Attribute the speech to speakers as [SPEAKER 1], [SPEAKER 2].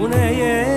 [SPEAKER 1] Bu neye